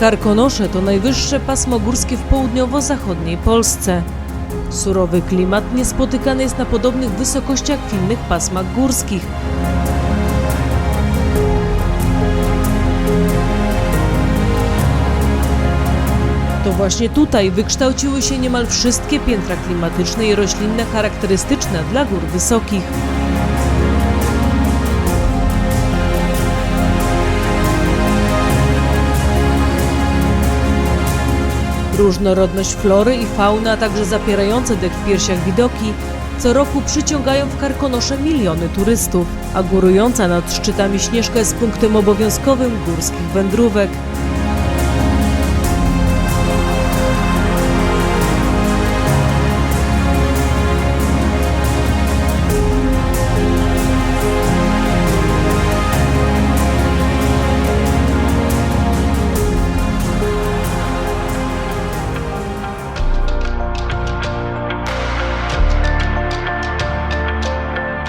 Karkonosze to najwyższe pasmo górskie w południowo-zachodniej Polsce. Surowy klimat niespotykany jest na podobnych wysokościach w innych pasmach górskich. To właśnie tutaj wykształciły się niemal wszystkie piętra klimatyczne i roślinne charakterystyczne dla gór wysokich. Różnorodność flory i fauny, a także zapierające dech w piersiach widoki co roku przyciągają w Karkonosze miliony turystów, a górująca nad szczytami Śnieżka jest punktem obowiązkowym górskich wędrówek.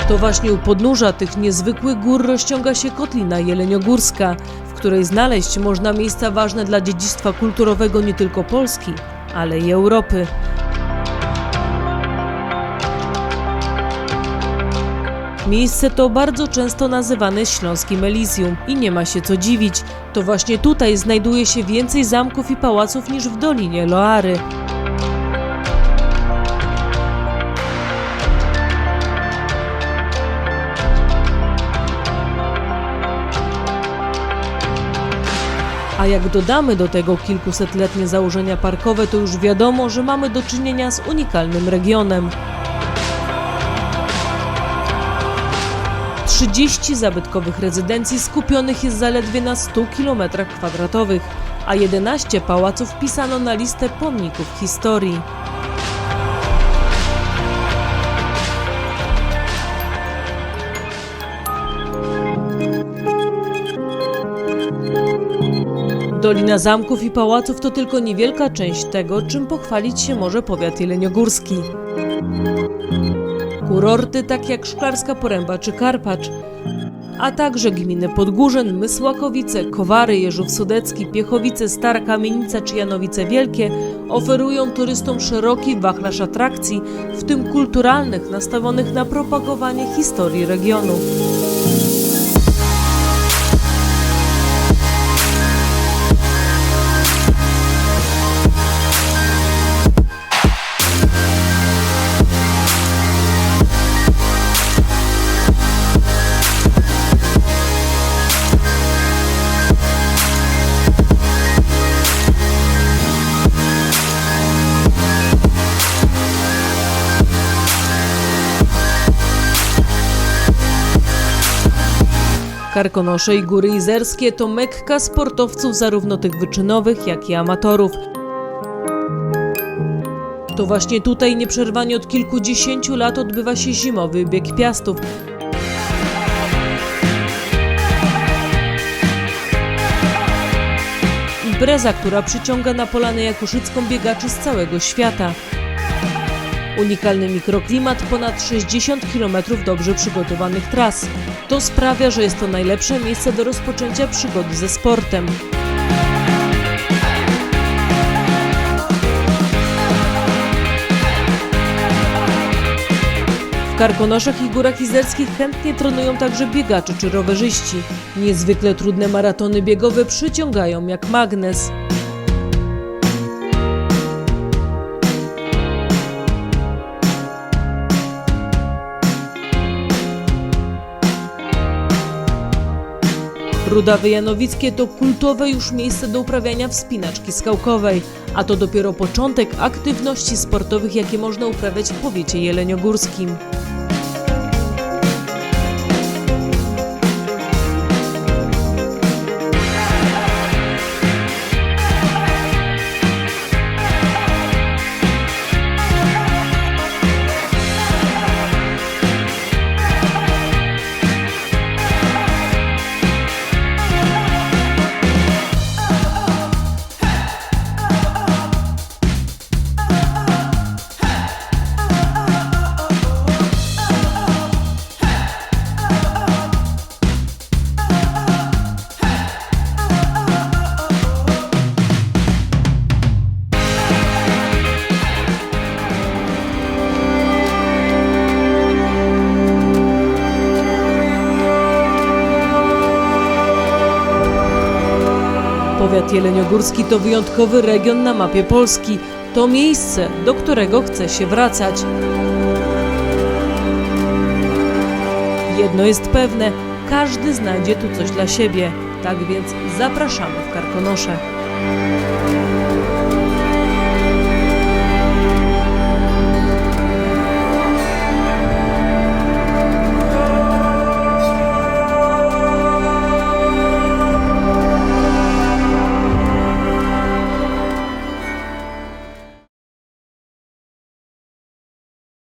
To właśnie u podnóża tych niezwykłych gór rozciąga się kotlina jeleniogórska, w której znaleźć można miejsca ważne dla dziedzictwa kulturowego nie tylko Polski, ale i Europy. Miejsce to bardzo często nazywane Śląskim Elysium i nie ma się co dziwić. To właśnie tutaj znajduje się więcej zamków i pałaców niż w Dolinie Loary. A jak dodamy do tego kilkusetletnie założenia parkowe, to już wiadomo, że mamy do czynienia z unikalnym regionem. 30 zabytkowych rezydencji skupionych jest zaledwie na 100 km2, a 11 pałaców wpisano na listę pomników historii. Dolina zamków i pałaców to tylko niewielka część tego, czym pochwalić się może powiat jeleniogórski. Kurorty takie jak Szklarska Poręba czy Karpacz, a także gminy Podgórzyn, Mysłakowice, Kowary, Jeżów Sudecki, Piechowice, Stara Kamienica czy Janowice Wielkie oferują turystom szeroki wachlarz atrakcji, w tym kulturalnych, nastawionych na propagowanie historii regionu. Karkonosze i Góry Izerskie to mekka sportowców zarówno tych wyczynowych, jak i amatorów. To właśnie tutaj nieprzerwanie od kilkudziesięciu lat odbywa się zimowy bieg piastów. Impreza, która przyciąga na Polanę Jakuszycką biegaczy z całego świata. Unikalny mikroklimat, ponad 60 km dobrze przygotowanych tras. To sprawia, że jest to najlepsze miejsce do rozpoczęcia przygody ze sportem. W Karkonoszach i Górach Izerskich chętnie trenują także biegacze czy rowerzyści. Niezwykle trudne maratony biegowe przyciągają jak magnes. Rudawy Janowickie to kultowe już miejsce do uprawiania wspinaczki skałkowej, a to dopiero początek aktywności sportowych, jakie można uprawiać w powiecie jeleniogórskim. Powiat jeleniogórski to wyjątkowy region na mapie Polski. To miejsce, do którego chce się wracać. Jedno jest pewne, każdy znajdzie tu coś dla siebie. Tak więc zapraszamy w Karkonosze.